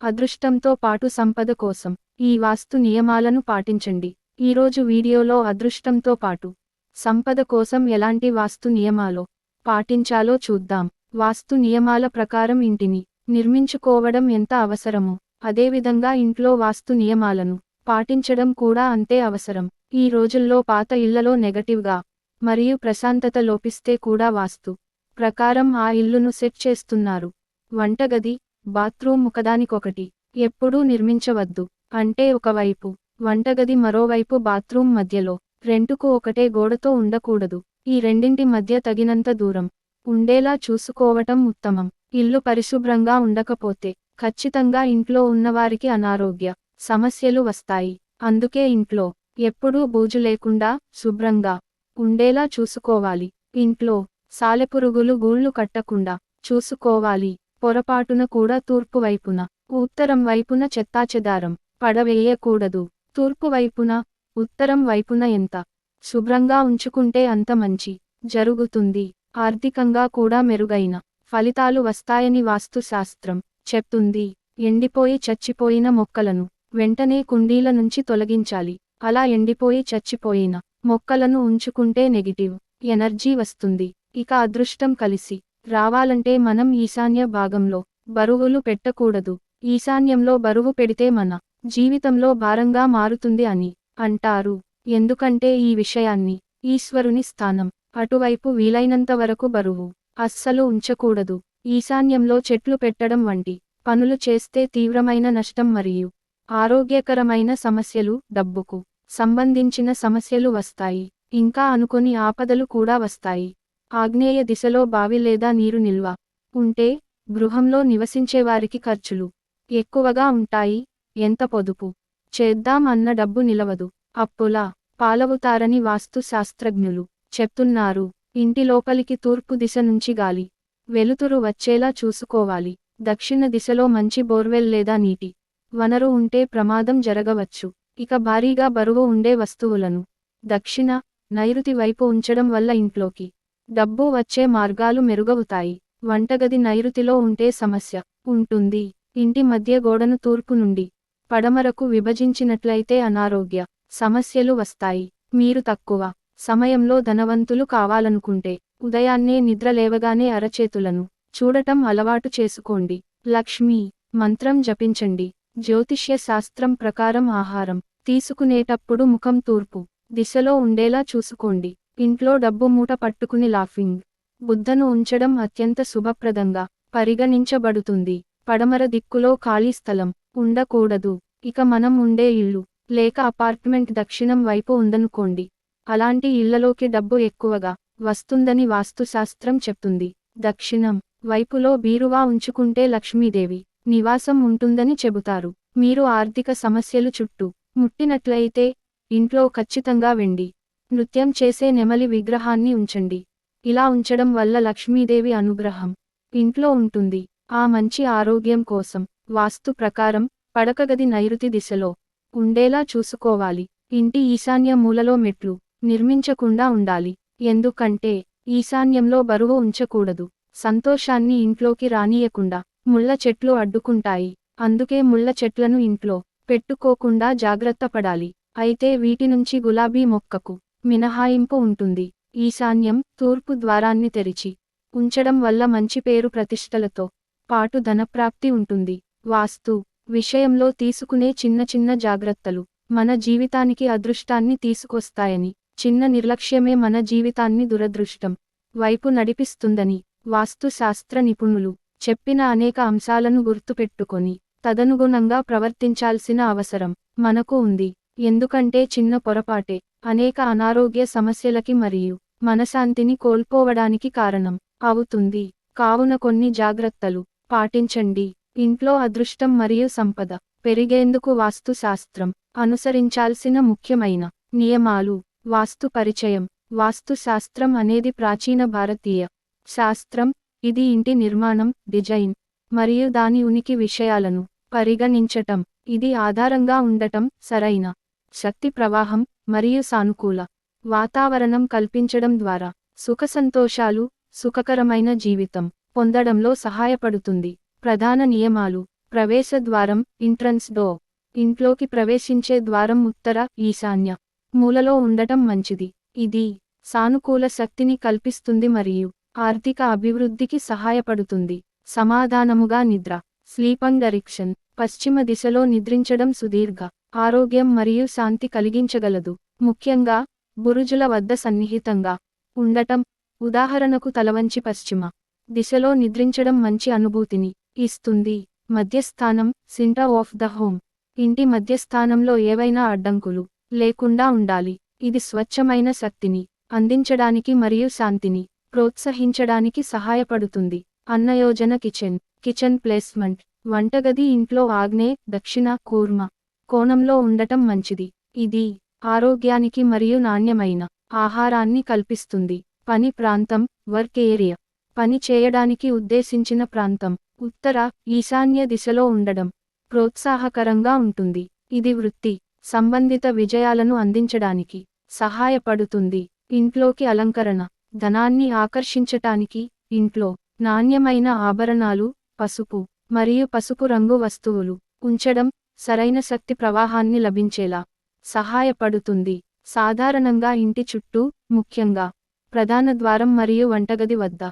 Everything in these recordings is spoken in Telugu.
అదృష్టంతో పాటు సంపద కోసం ఈ వాస్తు నియమాలను పాటించండి. ఈరోజు వీడియోలో అదృష్టంతో పాటు సంపద కోసం ఎలాంటి వాస్తు నియమాలో పాటించాలో చూద్దాం. వాస్తు నియమాల ప్రకారం ఇంటిని నిర్మించుకోవడం ఎంత అవసరమో అదేవిధంగా ఇంట్లో వాస్తు నియమాలను పాటించడం కూడా అంతే అవసరం. ఈ రోజుల్లో పాత ఇళ్ళలో నెగటివ్గా మరియు ప్రశాంతత లోపిస్తే కూడా వాస్తు ప్రకారం ఆ ఇల్లును సెట్ చేస్తున్నారు. వంటగది బాత్రూమ్ ఒకదానికొకటి. ఎప్పుడూ నిర్మించవద్దు. అంటే ఒకవైపు వంటగది మరోవైపు బాత్రూమ్ మధ్యలో రెంటుకు ఒకటే గోడతో ఉండకూడదు. ఈ రెండింటి మధ్య తగినంత దూరం. ఉండేలా చూసుకోవటం ఉత్తమం. ఇల్లు పరిశుభ్రంగా ఉండకపోతే ఖచ్చితంగా ఇంట్లో ఉన్నవారికి అనారోగ్య సమస్యలు వస్తాయి. అందుకే ఇంట్లో ఎప్పుడూ బూజు లేకుండా శుభ్రంగా ఉండేలా చూసుకోవాలి. ఇంట్లో సాలెపురుగులు గూళ్ళు కట్టకుండా చూసుకోవాలి. పొరపాటున కూడా తూర్పు వైపున ఉత్తరం వైపున చెత్తాచెదారం పడవేయకూడదు. తూర్పు వైపున ఉత్తరం వైపున ఎంత శుభ్రంగా ఉంచుకుంటే అంత మంచి జరుగుతుంది. ఆర్థికంగా కూడా మెరుగైన ఫలితాలు వస్తాయని వాస్తుశాస్త్రం చెప్తుంది. ఎండిపోయి చచ్చిపోయిన మొక్కలను వెంటనే కుండీల నుంచి తొలగించాలి. అలా ఎండిపోయి చచ్చిపోయిన మొక్కలను ఉంచుకుంటే నెగిటివ్ ఎనర్జీ వస్తుంది. ఇక అదృష్టం కలిసి రావాలంటే మనం ఈశాన్య భాగంలో బరువులు పెట్టకూడదు. ఈశాన్యంలో బరువు పెడితే మన జీవితంలో భారంగా మారుతుంది అని అంటారు. ఎందుకంటే ఈ విషయాన్ని ఈశ్వరుని స్థానం అటువైపు వీలైనంత వరకు బరువు అస్సలు ఉంచకూడదు. ఈశాన్యంలో చెట్లు పెట్టడం వంటి పనులు చేస్తే తీవ్రమైన నష్టం మరియు ఆరోగ్యకరమైన సమస్యలు డబ్బుకు సంబంధించిన సమస్యలు వస్తాయి. ఇంకా అనుకొని ఆపదలు కూడా వస్తాయి. ఆగ్నేయ దిశలో బావి లేదా నీరు నిల్వ. ఉంటే గృహంలో నివసించేవారికి ఖర్చులు. ఎక్కువగా ఉంటాయి ఎంత పొదుపు. చేద్దాం అన్న డబ్బు నిలవదు. అప్పులా పాలవుతారని వాస్తు శాస్త్రజ్ఞులు చెప్తున్నారు. ఇంటి లోపలికి తూర్పు దిశ నుంచి గాలి. వెలుతురు వచ్చేలా చూసుకోవాలి. దక్షిణ దిశలో మంచి బోర్వెల్ లేదా నీటి. వనరు ఉంటే ప్రమాదం జరగవచ్చు. ఇక భారీగా బరువు ఉండే వస్తువులను. దక్షిణ నైరుతి వైపు ఉంచడం వల్ల ఇంట్లోకి డబ్బు వచ్చే మార్గాలు మెరుగవుతాయి. వంటగది నైరుతిలో ఉంటే సమస్య ఉంటుంది. ఇంటి మధ్య గోడను తూర్పు నుండి పడమరకు విభజించినట్లయితే అనారోగ్య సమస్యలు వస్తాయి. మీరు తక్కువ సమయంలో ధనవంతులు కావాలనుకుంటే ఉదయాన్నే నిద్ర లేవగానే అరచేతులను చూడటం అలవాటు చేసుకోండి. లక్ష్మీ మంత్రం జపించండి. జ్యోతిష్య శాస్త్రం ప్రకారం ఆహారం తీసుకునేటప్పుడు ముఖం తూర్పు దిశలో ఉండేలా చూసుకోండి. ఇంట్లో డబ్బు మూట పట్టుకుని లాఫింగ్. బుద్ధను ఉంచడం అత్యంత శుభప్రదంగా పరిగణించబడుతుంది. పడమర దిక్కులో ఖాళీ స్థలం ఉండకూడదు. ఇక మనం ఉండే ఇల్లు లేక అపార్ట్మెంట్ దక్షిణం వైపు ఉందనుకోండి. అలాంటి ఇళ్ళలోకి డబ్బు ఎక్కువగా వస్తుందని వాస్తుశాస్త్రం చెప్తుంది. దక్షిణం వైపులో బీరువా ఉంచుకుంటే లక్ష్మీదేవి నివాసం ఉంటుందని చెబుతారు. మీరు ఆర్థిక సమస్యలు చుట్టూ ముట్టినట్లయితే ఇంట్లో ఖచ్చితంగా వెండి నృత్యం చేసే నెమలి విగ్రహాన్ని ఉంచండి. ఇలా ఉంచడం వల్ల లక్ష్మీదేవి అనుగ్రహం ఇంట్లో ఉంటుంది. ఆ మంచి ఆరోగ్యం కోసం వాస్తు ప్రకారం పడకగది నైరుతి దిశలో ఉండేలా చూసుకోవాలి. ఇంటి ఈశాన్య మూలలో మెట్లు నిర్మించకుండా ఉండాలి. ఎందుకంటే ఈశాన్యంలో బరువు ఉంచకూడదు. సంతోషాన్ని ఇంట్లోకి రానియకుండా ముళ్ళ చెట్లు అడ్డుకుంటాయి. అందుకే ముళ్ళ చెట్లను ఇంట్లో పెట్టుకోకుండా జాగ్రత్త పడాలి. అయితే వీటి నుంచి గులాబీ మొక్కకు మినహాయింపు ఉంటుంది. ఈశాన్యం తూర్పు ద్వారాన్ని తెరిచి ఉంచడం వల్ల మంచి పేరు ప్రతిష్టలతో పాటు ధనప్రాప్తి ఉంటుంది. వాస్తు విషయంలో తీసుకునే చిన్న చిన్న జాగ్రత్తలు మన జీవితానికి అదృష్టాన్ని తీసుకొస్తాయని చిన్న నిర్లక్ష్యమే మన జీవితాన్ని దురదృష్టం వైపు నడిపిస్తుందని వాస్తుశాస్త్ర నిపుణులు చెప్పిన అనేక అంశాలను గుర్తుపెట్టుకొని తదనుగుణంగా ప్రవర్తించాల్సిన అవసరం మనకు ఉంది. ఎందుకంటే చిన్న పొరపాటే అనేక అనారోగ్య సమస్యలకి మరియు మనశాంతిని కోల్పోవడానికి కారణం అవుతుంది. కావున కొన్ని జాగ్రత్తలు. పాటించండి. ఇంట్లో అదృష్టం మరియు సంపద పెరిగేందుకు వాస్తు శాస్త్రం అనుసరించాల్సిన ముఖ్యమైన నియమాలు. వాస్తు పరిచయం. వాస్తు శాస్త్రం అనేది ప్రాచీన భారతీయ శాస్త్రం. ఇది ఇంటి నిర్మాణం డిజైన్ మరియు దాని ఉనికి విషయాలను పరిగణించటం. ఇది ఆధారంగా ఉండటం సరైన శక్తి ప్రవాహం మరియు సానుకూల వాతావరణం కల్పించడం ద్వారా సుఖ సంతోషాలు సుఖకరమైన జీవితం పొందడంలో సహాయపడుతుంది. ప్రధాన నియమాలు. ప్రవేశ ద్వారం ఎంట్రన్స్ డో ఇంట్లోకి ప్రవేశించే ద్వారం ఉత్తర ఈశాన్య మూలలో ఉండటం మంచిది. ఇది సానుకూల శక్తిని కల్పిస్తుంది మరియు ఆర్థిక అభివృద్ధికి సహాయపడుతుంది. సమాధానముగా నిద్ర స్లీపంగ్ డైరెక్షన్ పశ్చిమ దిశలో నిద్రించడం సుదీర్ఘ ఆరోగ్యం మరియు శాంతి కలిగించగలదు. ముఖ్యంగా బురుజుల వద్ద సన్నిహితంగా ఉండటం ఉదాహరణకు తలవంచి పశ్చిమ దిశలో నిద్రించడం మంచి అనుభూతిని ఇస్తుంది. మధ్యస్థానం సింటర్ ఆఫ్ ద హోమ్ ఇంటి మధ్యస్థానంలో ఏవైనా అడ్డంకులు లేకుండా ఉండాలి. ఇది స్వచ్ఛమైన శక్తిని అందించడానికి మరియు శాంతిని ప్రోత్సహించడానికి సహాయపడుతుంది. అన్నయోజన కిచెన్ కిచెన్ ప్లేస్మెంట్. వంటగది ఇంట్లో ఆగ్నే దక్షిణ కూర్మ కోణంలో ఉండటం మంచిది. ఇది ఆరోగ్యానికి మరియు నాణ్యమైన ఆహారాన్ని కల్పిస్తుంది. పని ప్రాంతం వర్క్ ఏరియా. పని చేయడానికి ఉద్దేశించిన ప్రాంతం. ఉత్తర ఈశాన్య దిశలో ఉండడం ప్రోత్సాహకరంగా ఉంటుంది. ఇది వృత్తి సంబంధిత విజయాలను అందించడానికి సహాయపడుతుంది. ఇంట్లోకి అలంకరణ. ధనాన్ని ఆకర్షించటానికి ఇంట్లో నాణ్యమైన ఆభరణాలు పసుపు మరియు పసుపు రంగు వస్తువులు ఉంచడం సరైన శక్తి ప్రవాహాన్ని లభించేలా సహాయపడుతుంది. సాధారణంగా ఇంటి చుట్టూ ముఖ్యంగా ప్రధాన ద్వారం మరియు వంటగది వద్ద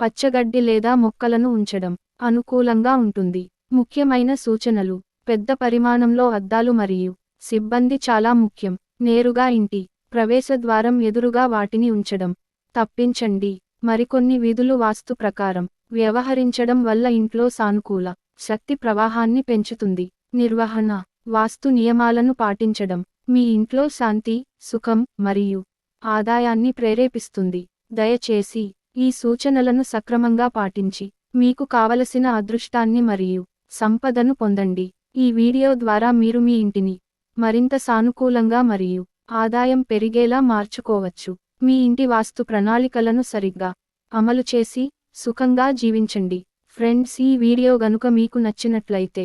పచ్చగడ్డి లేదా మొక్కలను ఉంచడం అనుకూలంగా ఉంటుంది. ముఖ్యమైన సూచనలు పెద్ద పరిమాణంలో అద్దాలు మరియు సిబ్బంది చాలా ముఖ్యం. నేరుగా ఇంటి ప్రవేశ ద్వారం ఎదురుగా వాటిని ఉంచడం తప్పించండి. మరికొన్ని విధులు వాస్తు ప్రకారం వ్యవహరించడం వల్ల ఇంట్లో సానుకూల శక్తి ప్రవాహాన్ని పెంచుతుంది. నిర్వహణ వాస్తు నియమాలను పాటించడం మీ ఇంట్లో శాంతి సుఖం మరియు ఆదాయాన్ని ప్రేరేపిస్తుంది. దయచేసి ఈ సూచనలను సక్రమంగా పాటించి మీకు కావలసిన అదృష్టాన్ని మరియు సంపదను పొందండి. ఈ వీడియో ద్వారా మీరు మీ ఇంటిని మరింత సానుకూలంగా మరియు ఆదాయం పెరిగేలా మార్చుకోవచ్చు. మీ ఇంటి వాస్తు ప్రణాళికలను సరిగ్గా అమలు చేసి సుఖంగా జీవించండి. ఫ్రెండ్స్ ఈ వీడియో గనుక మీకు నచ్చినట్లయితే